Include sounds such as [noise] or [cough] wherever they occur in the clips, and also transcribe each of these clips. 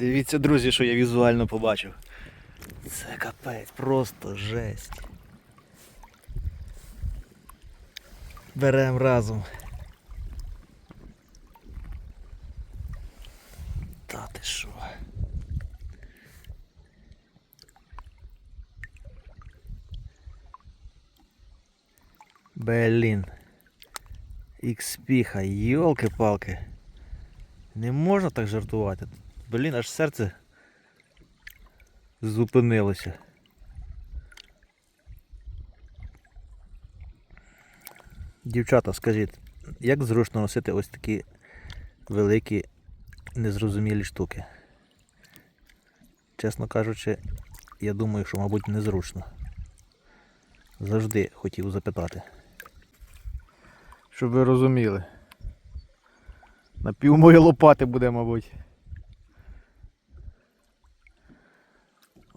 Дивіться, друзі, що я візуально побачив. Це капець, просто жесть. Берем разом. Та ти що? Блін. Ікспіха, йолки-палки. Не можна так жартувати. Блін, аж серце зупинилося. Дівчата, скажіть, як зручно носити ось такі великі незрозумілі штуки? Чесно кажучи, я думаю, що, мабуть, незручно. Завжди хотів запитати. Щоб ви розуміли. На пів моєї лопати буде, мабуть.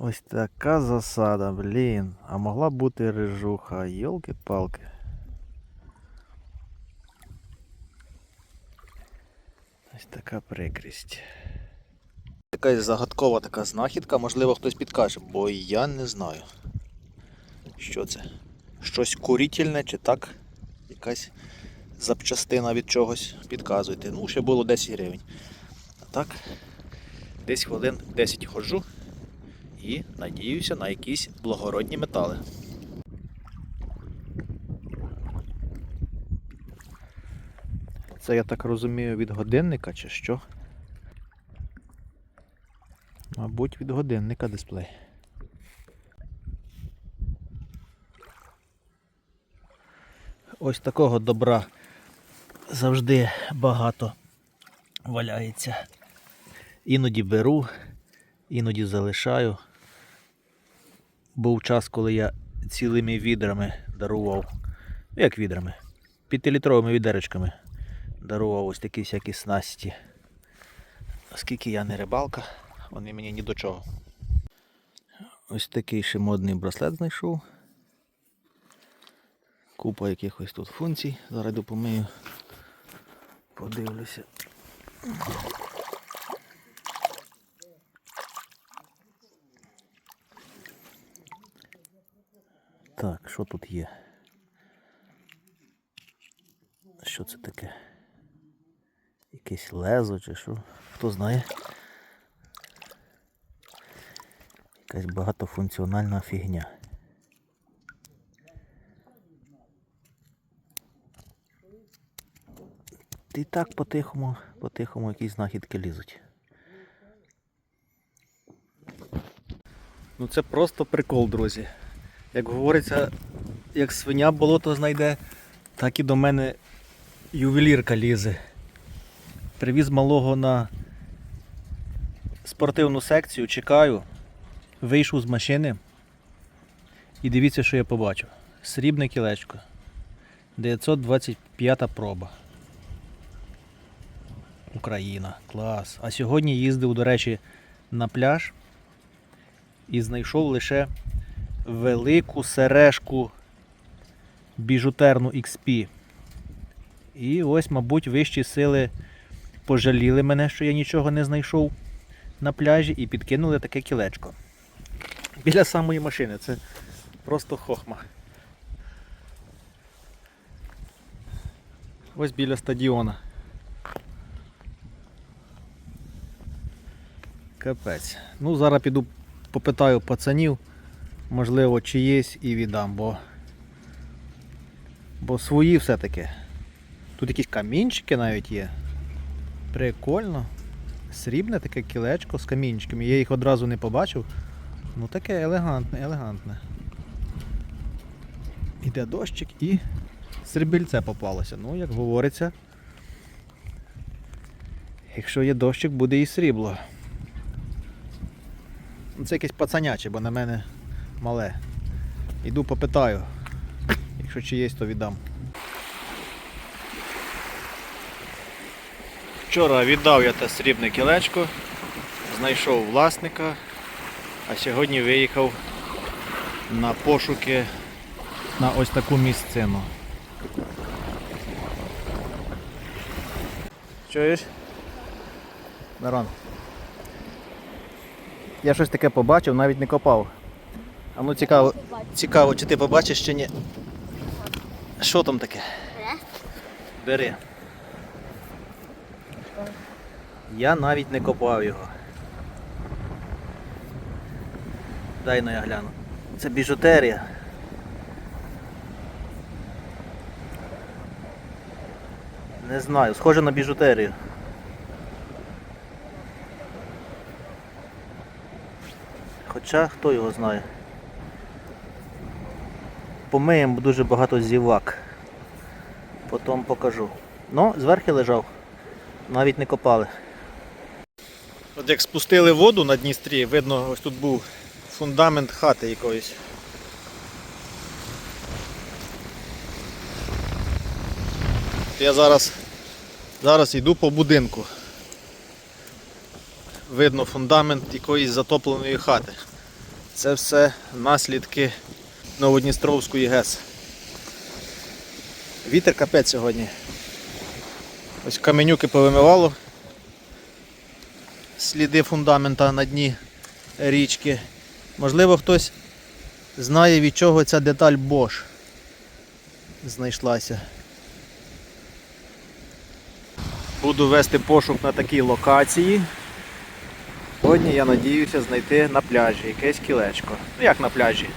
Ось така засада, блін. А могла бути рижуха, йолки-палки. Ось така прикрість. Якась загадкова така знахідка, можливо хтось підкаже, бо я не знаю. Що це? Щось курительне чи так? Якась запчастина від чогось. Підказуйте. Ну, ще було 10 гривень. А так, десь хвилин 10 ходжу і надіюся на якісь благородні метали. Це я так розумію від годинника чи що? Мабуть, від годинника дисплей. Ось такого добра завжди багато валяється. Іноді беру, іноді залишаю. Був час, коли я цілими відрами дарував. Ну, як відрами? П'ятилітровими відеречками дарував ось такі всякі снасті. Оскільки я не рибалка, вони мені ні до чого. Ось такий ще модний браслет знайшов. Купа якихось тут функцій. Зараз йду помию. Подивлюся. Так, що тут є? Що це таке? Якесь лезо чи що? Хто знає? Якась багатофункціональна фігня. І так по-тихому, по-тихому якісь знахідки лізуть. Ну це просто прикол, друзі. Як говориться, як свиня болото знайде, так і до мене ювелірка лізе. Привіз малого на спортивну секцію, чекаю, вийшов з машини і дивіться, що я побачив. Срібне кілечко. 925 проба. Україна. Клас. А сьогодні їздив, до речі, на пляж і знайшов лише велику сережку біжутерну XP. І ось, мабуть, вищі сили пожаліли мене, що я нічого не знайшов на пляжі і підкинули таке кілечко. Біля самої машини. Це просто хохма. Ось біля стадіона. Капець. Ну, зараз піду попитаю пацанів, можливо, чи є і віддам, бо, бо свої все-таки. Тут якісь камінчики навіть є. Прикольно. Срібне таке кілечко з камінчиками. Я їх одразу не побачив. Ну таке елегантне, елегантне. Іде дощик і срібільце попалося. Ну, як говориться, якщо є дощик, буде і срібло. Це якесь пацаняче, бо на мене мале. Іду попитаю. Якщо чи є, то віддам. Вчора віддав я те срібне кілечко, знайшов власника, а сьогодні виїхав на пошуки на ось таку місцину. Чуєш? Мирон, Я щось таке побачив, навіть не копав. А ну цікаво, цікаво, чи ти побачиш чи ні. Що там таке? Бери. Я навіть не копав його. Дай ну я гляну. Це біжутерія. Не знаю, схоже на біжутерію. Хоча хто його знає. Помиємо дуже багато зівак. Потім покажу. Ну, зверху лежав. Навіть не копали. От як спустили воду на Дністрі, видно, ось тут був фундамент хати якоїсь. Я зараз, зараз йду по будинку. Видно фундамент якоїсь затопленої хати. Це все наслідки Новодністровської ГЕС. Вітер капець сьогодні. Ось каменюки повимивало. Сліди фундамента на дні річки. Можливо, хтось знає від чого ця деталь Bosch знайшлася. Буду вести пошук на такій локації. Сьогодні я надіюся знайти на пляжі якесь кілечко. Ну як на пляжі?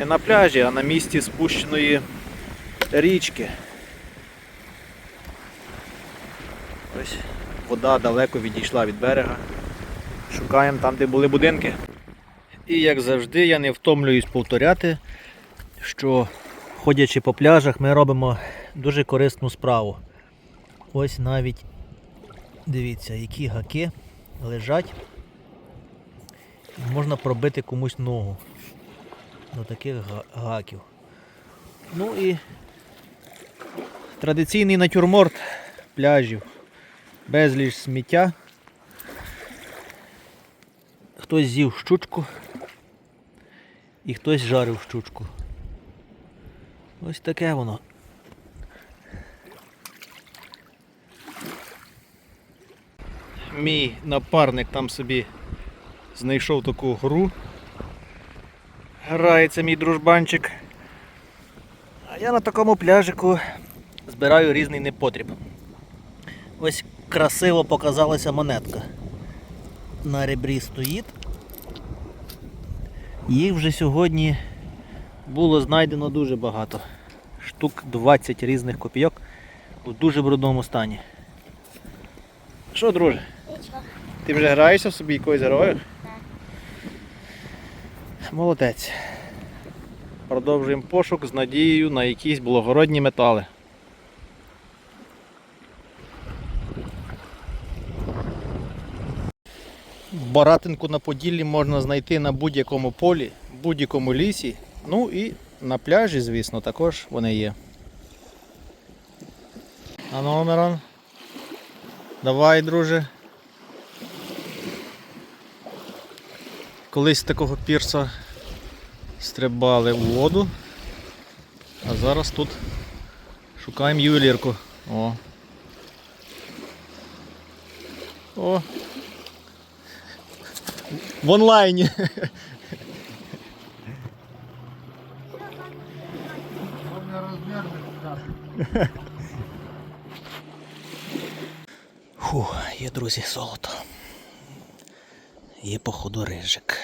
Не на пляжі, а на місці спущеної річки. Ось вода далеко відійшла від берега. Шукаємо там, де були будинки. І як завжди, я не втомлююсь повторяти, що ходячи по пляжах, ми робимо дуже корисну справу. Ось навіть дивіться, які гаки лежать. Можна пробити комусь ногу до таких гаків. Ну і традиційний натюрморт пляжів. Безліч сміття. Хтось з'їв щучку і хтось жарив щучку. Ось таке воно. Мій напарник там собі знайшов таку гру. Грається мій дружбанчик. А я на такому пляжику збираю різний непотріб. Ось красиво показалася монетка. На ребрі стоїть. Їх вже сьогодні було знайдено дуже багато. Штук 20 різних копійок у дуже брудному стані. Що, друже? Ти вже граєшся в собі якоюсь герою? Молодець. Продовжуємо пошук з надією на якісь благородні метали. Баратинку на Поділлі можна знайти на будь-якому полі, будь-якому лісі. Ну і на пляжі, звісно, також вони є. А ну, Давай, друже. Колись такого пірса стрибали в воду. А зараз тут шукаємо ювелірку. О. О. В онлайні. Фу, є, друзі, золото. Є походу рижик.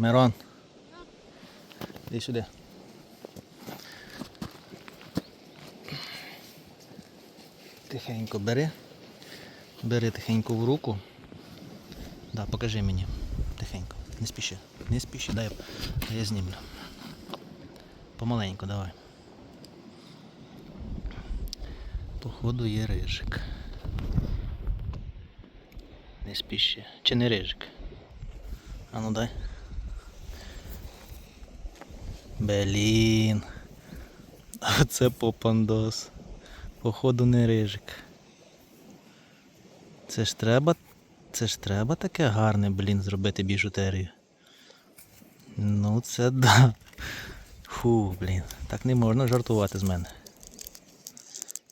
Мирон. Іди сюди. Тихенько бери. Бери тихенько в руку. Да, покажи мені. Тихенько. Не спіши. Не спіши, дай я- знімлю. Помаленьку, давай. Походу є рижик. Не спіши. Чи не рижик? А ну дай. Блін. Оце попандос. Походу не рижик. Це ж треба. Це ж треба таке гарне, блін, зробити біжутерію. Ну це да. Фу, блін. Так не можна жартувати з мене.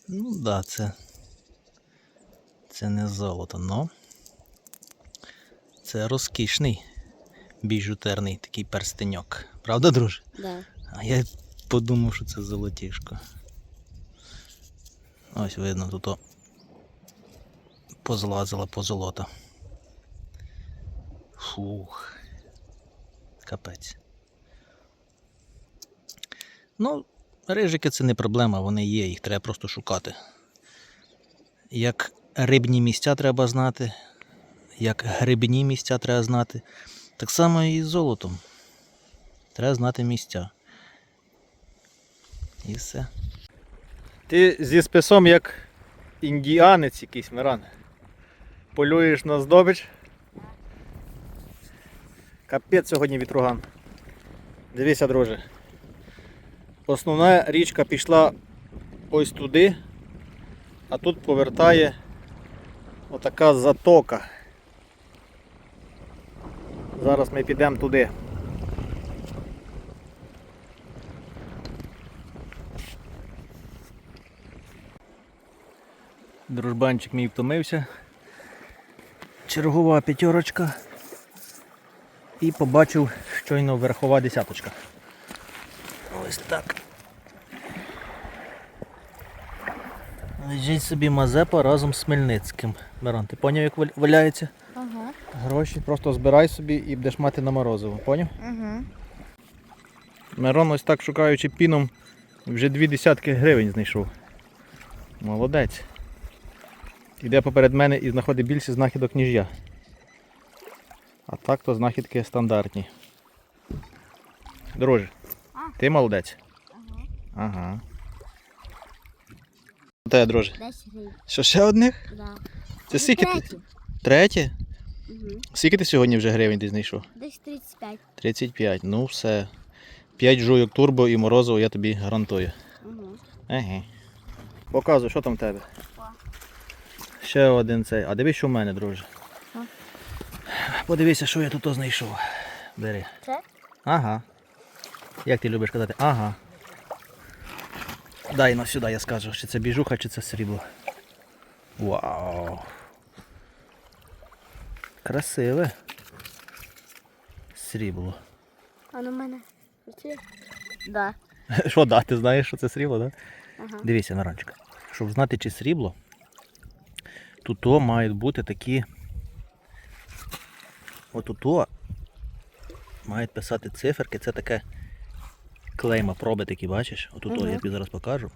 Ну да, це. Це не золото, но. Це розкішний біжутерний такий перстеньок. Правда, друже? Да. А я подумав, що це золотішко. Ось видно, тут о позлазила позолота. Фух. Капець. Ну, рижики це не проблема, вони є, їх треба просто шукати. Як рибні місця треба знати, як грибні місця треба знати, так само і з золотом. Треба знати місця. І все. Ти зі списом як індіанець якийсь, Миран. Полюєш на здобич. Капець сьогодні вітруган. Дивися, друже. Основна річка пішла ось туди, а тут повертає отака затока. Зараз ми підемо туди. Дружбанчик мій втомився. Чергова п'ятерочка. І побачив щойно верхова десяточка. Ось так. Лежить собі Мазепа разом з Хмельницьким. Мирон, ти поняв, як валяється? Ага. Гроші просто збирай собі і будеш мати на морозиво, поняв? Ага. Мирон ось так шукаючи піном, вже дві десятки гривень знайшов. Молодець. Іде поперед мене і знаходить більше знахідок, ніж я. А так то знахідки стандартні. Друже, ти молодець? Ага. Ага. Те, друже. Що ще одних? Да. Це скільки ти? Третій. Третє? Угу. Скільки ти сьогодні вже гривень ти знайшов? Десь 35. 35. Ну все. 5 жуйок турбо і морозиво я тобі гарантую. Угу. Ага. Показуй, що там в тебе. Ще один цей. А дивись, що в мене, друже. Подивися, що я тут знайшов. Бери. Це? Ага. Як ти любиш казати? Ага. Дай на сюди, я скажу, чи це біжуха, чи це срібло. Вау. Красиве. Срібло. А на мене. Да. Що да, ти знаєш, що це срібло, так? Да? Ага. Дивіться, Мирончик, щоб знати, чи срібло, тут то мають бути такі. Отуто мають писати циферки, це таке клейма проби такі, бачиш? Отут Мгм. я тобі зараз покажу.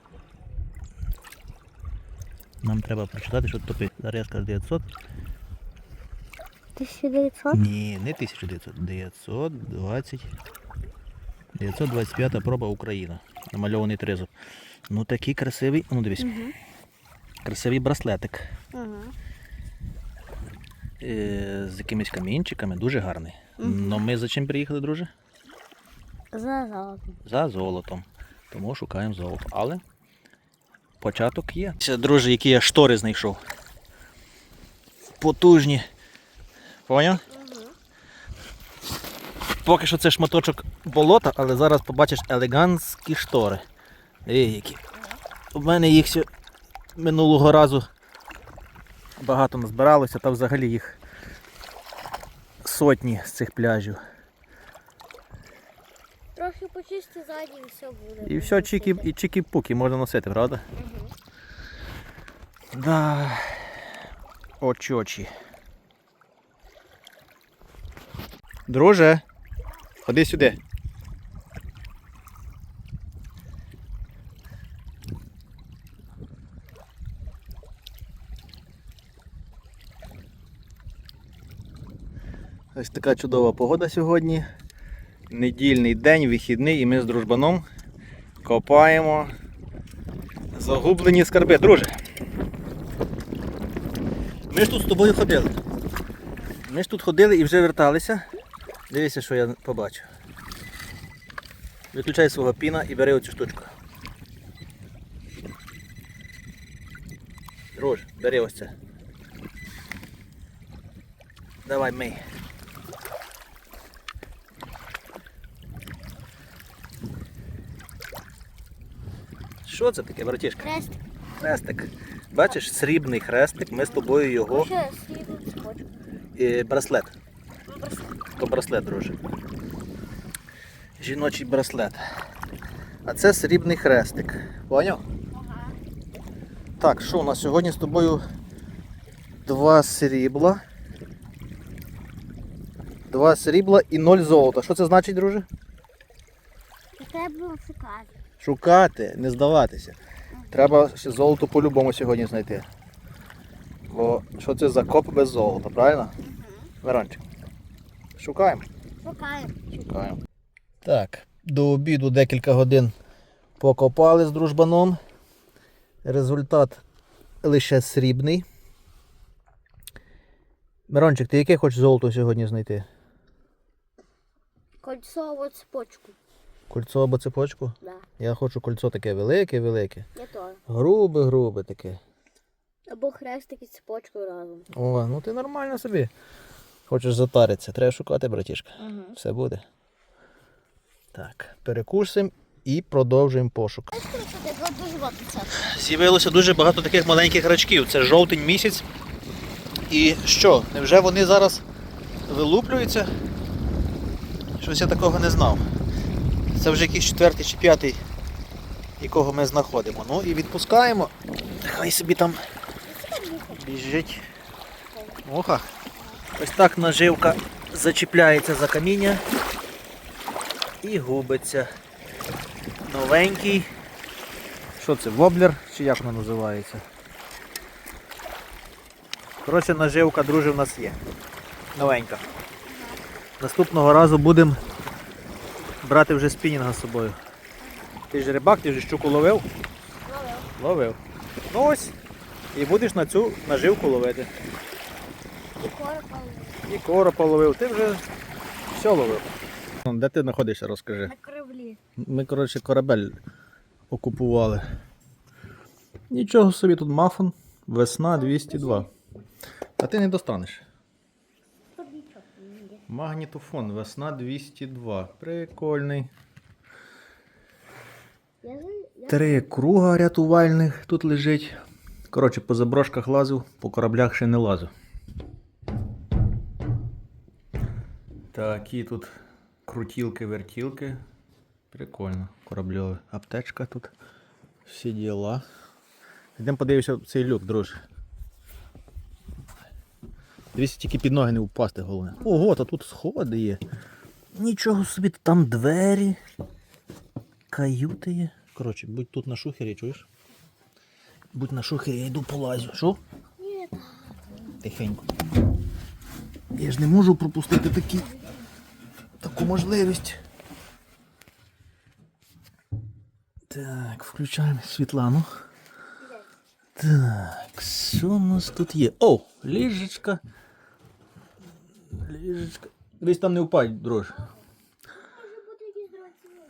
Нам треба прочитати, що тут топи. Зараз я скажу 900. 1900? Ні, не 1900. 920. 925 проба Україна. Намальований тризуб. Ну такий красивий. Ну дивись. Угу. Красивий браслетик. Е, з якимись камінчиками, дуже гарний. Мгм. Но ми за чим приїхали, друже? За золотом. За золотом. Тому шукаємо золото. Але початок є. Це, друже, які я штори знайшов. Потужні. Поняв? Угу. Поки що це шматочок болота, але зараз побачиш елегантські штори. Які. У мене їх ще минулого разу багато назбиралося, та взагалі їх сотні з цих пляжів. Трохи почисти ззаді і все буде. І все чікі, і чікі-пукі можна носити, правда? Угу. Да. Очочі. Друже, ходи сюди. Ось така чудова погода сьогодні. Недільний день, вихідний, і ми з дружбаном копаємо загублені скарби. Друже. Ми ж тут з тобою ходили. Ми ж тут ходили і вже верталися. Дивися, що я побачив. Виключай свого піна і бери оцю штучку. Друже, бери ось це. Давай мий. Що це таке, братішка? Крест. Хрестик. Бачиш, срібний хрестик, ми з тобою його. Ще срібну цепочку. е, браслет. Ну, То браслет, друже. Жіночий браслет. А це срібний хрестик. Поняв? Ага. Так, що у нас сьогодні з тобою два срібла. Два срібла і ноль золота. Що це значить, друже? Таке будемо шукати. Шукати, не здаватися. Треба золото по-любому сьогодні знайти. Бо що це за коп без золота, правильно? Верончик. Шукаємо. Шукаємо. Шукаємо. Так, до обіду декілька годин покопали з дружбаном. Результат лише срібний. Мирончик, ти яке хочеш золото сьогодні знайти? Кольцову цепочку. Кольцо або цепочку? Да. Я хочу кольцо таке велике-велике. Я теж. Грубе-грубе таке. Або хрестик і цепочку разом. О, ну ти нормально собі. Хочеш затаритися, треба шукати, братішка. Угу. Все буде. Так, перекусимо і продовжуємо пошук. З'явилося дуже багато таких маленьких рачків. Це жовтень місяць. І що, невже вони зараз вилуплюються? Щось я такого не знав. Це вже якийсь четвертий чи п'ятий, якого ми знаходимо. Ну і відпускаємо. Хай собі там біжить. Оха. Ось так наживка зачіпляється за каміння і губиться. Новенький. Що це, воблер чи як воно називається? Коротше, наживка, друже, в нас є. Новенька. Наступного разу будемо брати вже спінінга з собою. Ти ж рибак, ти вже щуку ловив? Ловив. Ну ось. І будеш на цю наживку ловити. І коропа І коропа ловив, ти вже все ловив. Де ти знаходишся, розкажи. на кораблі. Ми, коротше, корабель окупували. Нічого собі тут мафон. Весна 202. А ти не достанеш. Магнітофон, весна 202. Прикольний. Три круга рятувальних тут лежить. Коротше, по заброшках лазив, по кораблях ще не лазив. Такі тут крутілки-вертілки. Прикольно. Корабльове. Аптечка тут. Всі діла. Йдемо подивимося цей люк, друже. Дивіться, тільки під ноги не впасти головне. Ого, та тут сходи є. Нічого собі, там двері. Каюти є. Коротше, будь тут на шухері, чуєш? Будь на шухері, я йду полазю. Що? Ні, Тихенько. Я ж не можу пропустити такі, таку можливість. Так, включаємо Світлану. Так, що у нас тут є? О, ліжечка. Ліжечка. Десь там не впадь, друже. може бути якісь дротіни.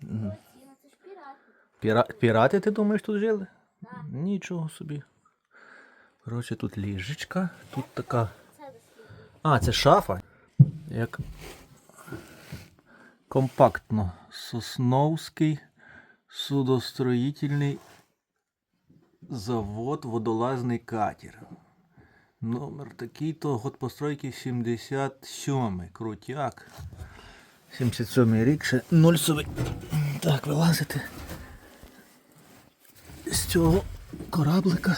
Дротіни, це ж пірати. Піра... Пірати, ти думаєш, тут жили? Так. Нічого собі. Коротше, тут ліжечка, тут така. А, це шафа. Як компактно. Сосновський судостроїтельний завод водолазний катер. Номер такий-то год постройки 77. Крутяк. 77 рік ще нульсовий. Так, вилазити з цього кораблика.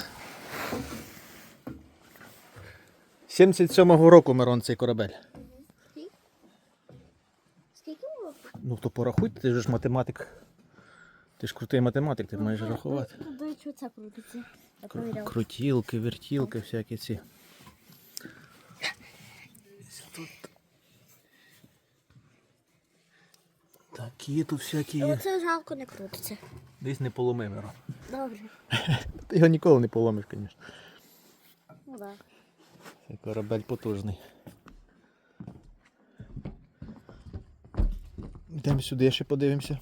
77-го року Мирон цей корабель. Скільки було? Ну то порахуй, ти ж математик. Ти ж крутий математик, ти маєш рахувати. Тут це крутиться? Крутілки, вертілки, всякі ці. Тут. Такі тут всякі є. Оце жалко не крутиться. Десь не поломи, Мирон. Добре. [laughs] Ти його ніколи не поломиш, звісно. Ну так. Цей корабель потужний. Йдемо сюди ще подивимося.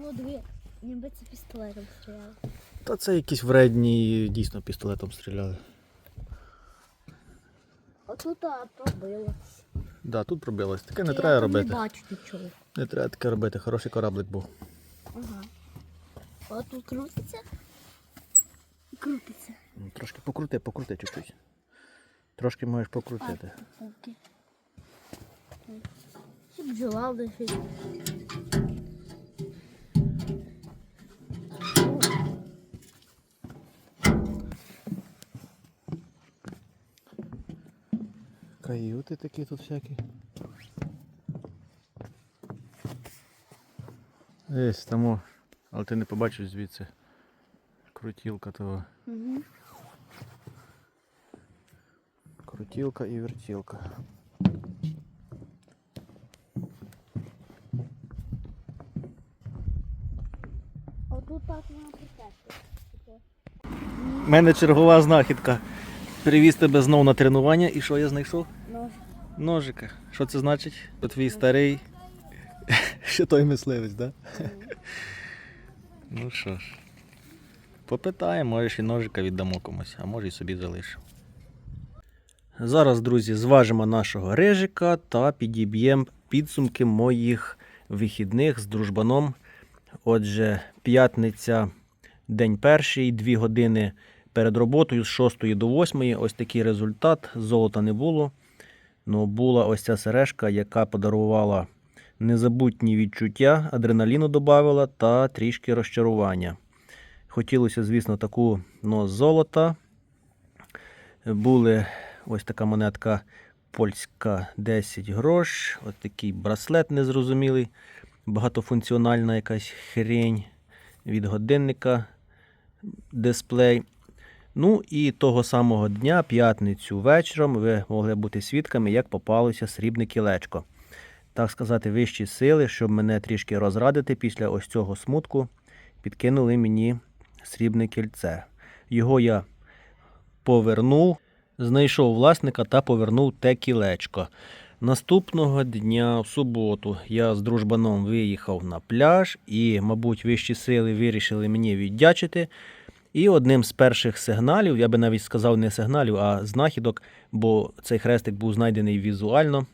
Стекло дві. Ніби це пістолетом стріляли. Та це якісь вредні дійсно пістолетом стріляли. Отут а, пробило. Да, тут пробилось. Таке не треба робити. Не бачу нічого. Не треба таке робити, хороший кораблик був. Ага. О, тут крутиться. Крутиться. Ну, Трошки покрути, покрути чуть-чуть. Трошки можеш покрутити. Ще бджола лежить. Каюти такі тут всякі. Ось тому, але ти не побачиш звідси. Крутілка того. Угу. Крутілка і вертілка. Отут так вона притести. У мене чергова знахідка. Привіз тебе знов на тренування і що я знайшов? Нож. Ножика. Що це значить? Твій старий. [laughs] Ще той мисливець, так? Да? ну що ж. Попитаємо, можеш і ножика віддамо комусь, а може і собі залишимо. Зараз, друзі, зважимо нашого рижика та підіб'ємо підсумки моїх вихідних з дружбаном. Отже, п'ятниця, день перший, 2 години перед роботою з 6 до 8. Ось такий результат. Золота не було. Ну, була ось ця сережка, яка подарувала незабутні відчуття, адреналіну додавала та трішки розчарування. Хотілося, звісно, таку ну, золота. Були ось така монетка польська 10 грош, ось такий браслет незрозумілий, багатофункціональна якась хрень від годинника дисплей. Ну і того самого дня, п'ятницю вечором, ви могли бути свідками, як попалося срібне кілечко. Так сказати, вищі сили, щоб мене трішки розрадити після ось цього смутку, підкинули мені срібне кільце. Його я повернув, знайшов власника та повернув те кілечко. Наступного дня, в суботу, я з дружбаном виїхав на пляж, і, мабуть, вищі сили вирішили мені віддячити. І одним з перших сигналів, я би навіть сказав не сигналів, а знахідок, бо цей хрестик був знайдений візуально,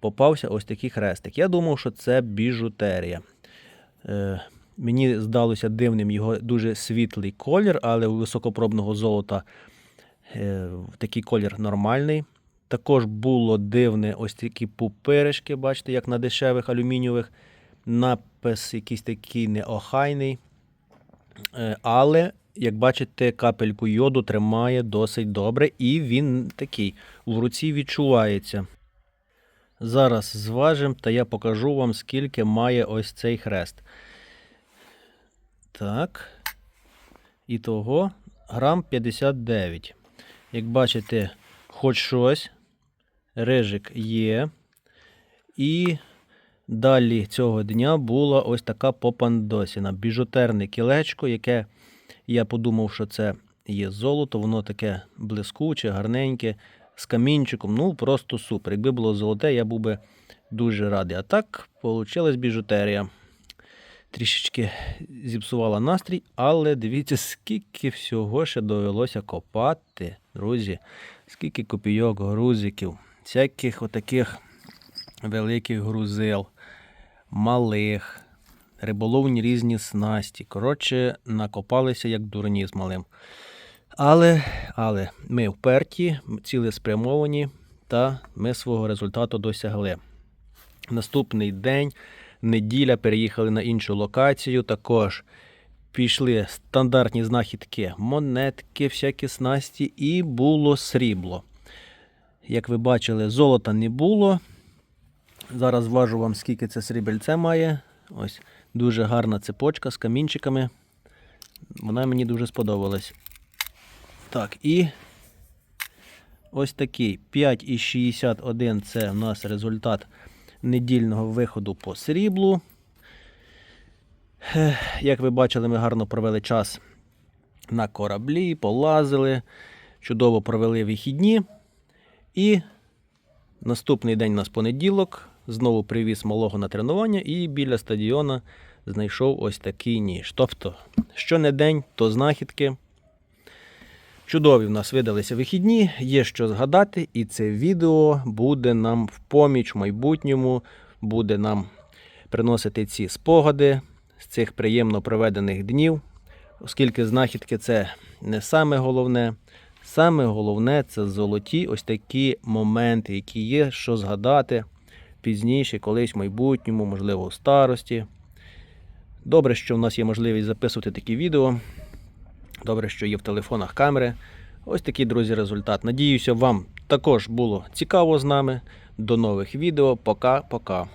попався ось такий хрестик. Я думав, що це біжутерія. Е, мені здалося дивним його дуже світлий колір, але у високопробного золота е, такий колір нормальний. Також було дивне ось такі пупиришки, бачите, як на дешевих алюмінієвих. Напис якийсь такий неохайний. Е, Але, як бачите, капельку йоду тримає досить добре, і він такий в руці відчувається. Зараз зважимо, та я покажу вам, скільки має ось цей хрест. Так. І того грам 59. Як бачите, хоч щось, рижик є. І далі цього дня була ось така попандосіна. Біжутерне кілечко, яке я подумав, що це є золото, воно таке блискуче, гарненьке, з камінчиком. Ну, просто супер. Якби було золоте, я був би дуже радий. А так, вийшла біжутерія. Трішечки зіпсувала настрій, але дивіться, скільки всього ще довелося копати, друзі. Скільки копійок, грузиків, всяких отаких великих грузил, малих, риболовні різні снасті. Коротше, накопалися як дурні з малим. Але, але ми вперті, цілеспрямовані, та ми свого результату досягли. Наступний день, неділя, переїхали на іншу локацію. Також пішли стандартні знахідки, монетки, всякі снасті, і було срібло. Як ви бачили, золота не було. Зараз важу вам, скільки це срібельце має. Ось дуже гарна цепочка з камінчиками. Вона мені дуже сподобалась. Так, і ось такий 5,61 це у нас результат недільного виходу по сріблу. Як ви бачили, ми гарно провели час на кораблі, полазили, чудово провели вихідні. І наступний день у нас понеділок. Знову привіз малого на тренування і біля стадіона знайшов ось такий ніж. Тобто, що не день, то знахідки. Чудові в нас видалися вихідні, є що згадати, і це відео буде нам в поміч в майбутньому, буде нам приносити ці спогади, з цих приємно проведених днів, оскільки знахідки це не саме головне. Саме головне це золоті ось такі моменти, які є, що згадати пізніше, колись в майбутньому, можливо, у старості. Добре, що в нас є можливість записувати такі відео. Добре, що є в телефонах камери. Ось такий, друзі, результат. Надіюся, вам також було цікаво з нами. До нових відео. Пока-пока.